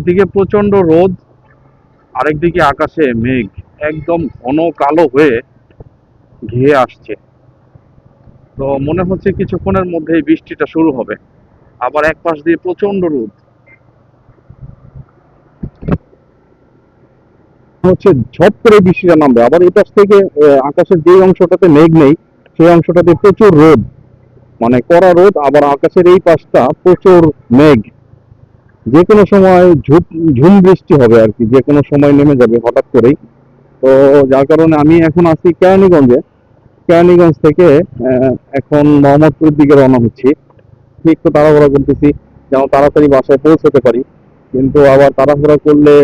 একদিকে প্রচণ্ড রোদ, আরেকদিকে আকাশে মেঘ, একদম ঘন কালো হয়ে ঘিরে আসছে। তো মনে হচ্ছে কিছুক্ষণের মধ্যেই বৃষ্টিটা শুরু হবে। আবার এক পাশ দিয়ে প্রচণ্ড রোদ। হচ্ছে ঝপ করে বৃষ্টিটা নামবে। আবার এই পাশ থেকে আকাশের যে অংশটাতে মেঘ নেই, সেই অংশটাতে প্রচুর রোদ। মানে কড়া রোদ, আবার আকাশের এই পাশটা প্রচুর মেঘ। যে কোনো সময় ঝুপ, ঝুম বৃষ্টি হবে আর কি যে কোনো সময় নেমে যাবে হঠাৎ করেই। তো যার কারণে আমি এখন আছি কেরানীগঞ্জে। কেরানীগঞ্জ থেকে এখন মোহাম্মদপুরের দিকে রওনা হচ্ছি। ঠিক তো তাড়াহুড়া করতেছি, যেন তাড়াতাড়ি বাসায় পৌঁছতে পারি। কিন্তু আবার তাড়াহুড়া করলে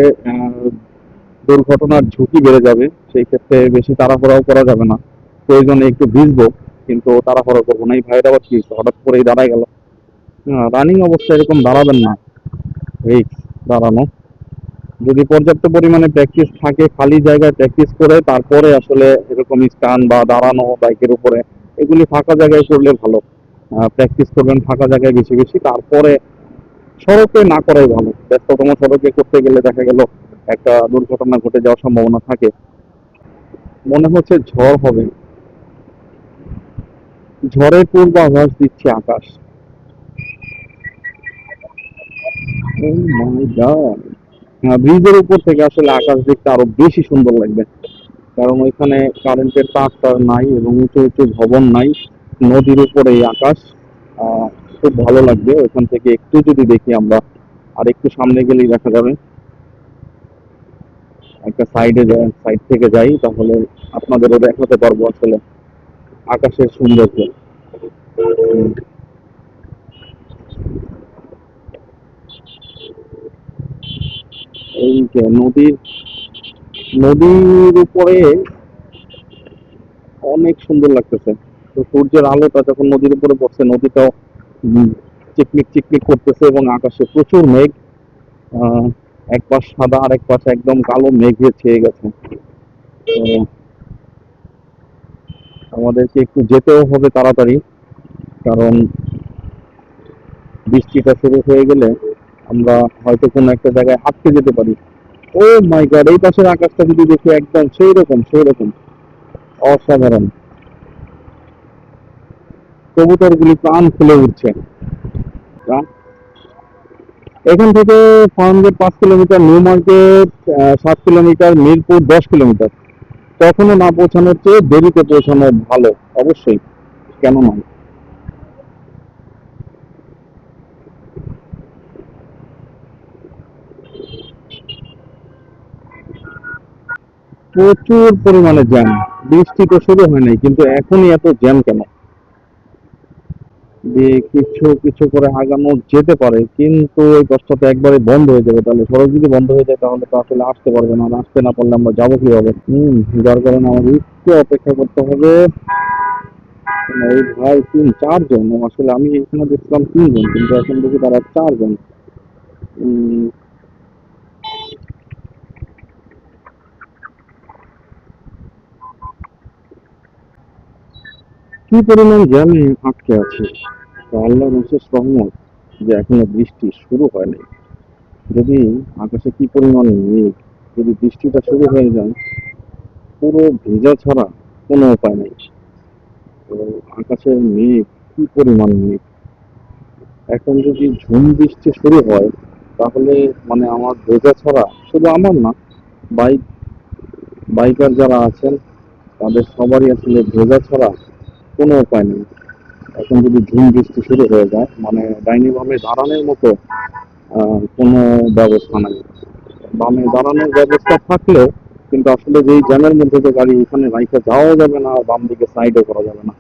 দুর্ঘটনার ঝুঁকি বেড়ে যাবে। সেই ক্ষেত্রে বেশি তাড়াহুড়াও করা যাবে না। প্রয়োজনে একটু ভিজবো, কিন্তু তাড়াহুড়া করব না। এই ভাইয়ের আবার কি হঠাৎ করেই দাঁড়ায় গেল। রানিং অবস্থায় এরকম দাঁড়াবেন না। রিক্স দাঁড়ানো। যদি পর্যাপ্ত পরিমাণে প্র্যাকটিস থাকে, খালি জায়গায় প্র্যাকটিস করে, তারপরে আসলে এরকম স্টান বা দাঁড়ানো বাইকের উপরে, এগুলি ফাঁকা জায়গায় করলে ভালো। প্র্যাকটিস করবেন ফাঁকা জায়গায় বেশি বেশি, তারপরে সড়কে না করাই ভালো। ব্যস্ততম সড়কে করতে গেলে দেখা গেল একটা দুর্ঘটনা ঘটে যাওয়ার সম্ভাবনা থাকে। মনে হচ্ছে ঝড় হবে। ঝড়ের পূর্বাভাস দিচ্ছে আকাশ। ব্রিজের উপর থেকে আসলে আকাশ দেখতে আরও বেশি সুন্দর লাগবে। কারণ ওইখানে কারেন্টের তার টার নাই এবং উঁচু উঁচু ভবন নাই, নদীর উপরে এই আকাশ। খুব ভালো লাগবে। ওইখান থেকে একটু যদি দেখি আমরা, আর একটু সামনে গেলেই দেখা যাবে। একটা সাইডে সাইড থেকে যাই, তাহলে আপনাদেরও দেখাতে পারব আসলে আকাশের সৌন্দর্য। যে নদীর নদীর উপরে অনেক সুন্দর লাগতেছে। তো সূর্যের আলোটা যখন নদীর উপরে পড়ছে, নদীটাও চিকমিক চিকমিক করতেছে এবং আকাশে প্রচুর মেঘ। এক পাশ সাদা আর এক পাশ একদম কালো মেঘে ছেয়ে গেছে। আমাদেরকে একটু যেতেও হবে তাড়াতাড়ি, কারণ বৃষ্টিটা শুরু হয়ে গেলে আমরা হয়তো কোনো একটা জায়গায় আটকে যেতে পারি। ও মাই গড এই পাশের আকাশটা যদি দেখি একদম সেই রকম সেই রকম অসাধারণ। কবুতরগুলি প্রাণ খুলে উঠছে। এখান থেকে ফার্মগেট পাঁচ কিলোমিটার নিউ মার্কেট সাত কিলোমিটার, মিরপুর দশ কিলোমিটার। কখনো না পৌঁছানোর চেয়ে দেরিতে পৌঁছানো ভালো, অবশ্যই। কেন নয় প্রচুর পরিমাণে জ্যাম। বৃষ্টি তো শুরু হয় নাই, কিন্তু এখনই এত জ্যাম কেন? যে কিছু কিছু করে আগানো যেতে পারে, কিন্তু ওই কষ্টটা একবারে বন্ধ হয়ে যাবে। তাহলে সড়ক যদি বন্ধ হয়ে যায়, তাহলে তো আসলে আসতে পারবে না। আসতে না পারলে আমরা যাব কীভাবে? হম, যার কারণে আমাদের একটু অপেক্ষা করতে হবে। ওই ভাই তিন, চারজন। আসলে আমি এখানে দেখছিলাম তিনজন, কিন্তু এখন দেখি তারা চারজন। কি পরিমাণ জ্যামে আটকে আছে, তো আল্লাহ রসের রহমত যে এখনও বৃষ্টি শুরু হয়নি। যদি আকাশে কি পরিমাণ মেঘ, যদি বৃষ্টিটা শুরু হয়ে যায়, পুরো ভেজা ছাড়া কোনো উপায় নেই। তো আকাশের মেঘ, কি পরিমাণ মেঘ? এখন যদি ঝুম বৃষ্টি শুরু হয়, তাহলে মানে আমার ভেজা ছাড়া শুধু আমার না, বাইক, বাইকার যারা আছেন, তাদের সবারই আসলে ভেজা ছাড়া কোনো উপায় নেই। এখন যদি ঝুম বৃষ্টি শুরু হয়ে যায় মানে ডাইনি বামে দাঁড়ানোর মতো কোনো ব্যবস্থা নেই। বামে দাঁড়ানোর ব্যবস্থা থাকলেও, কিন্তু আসলে যেই জ্যামের মধ্যে যে গাড়ি এখানে রাইখে যাওয়াও যাবে না, আর বাম দিকে সাইডও করা যাবে না।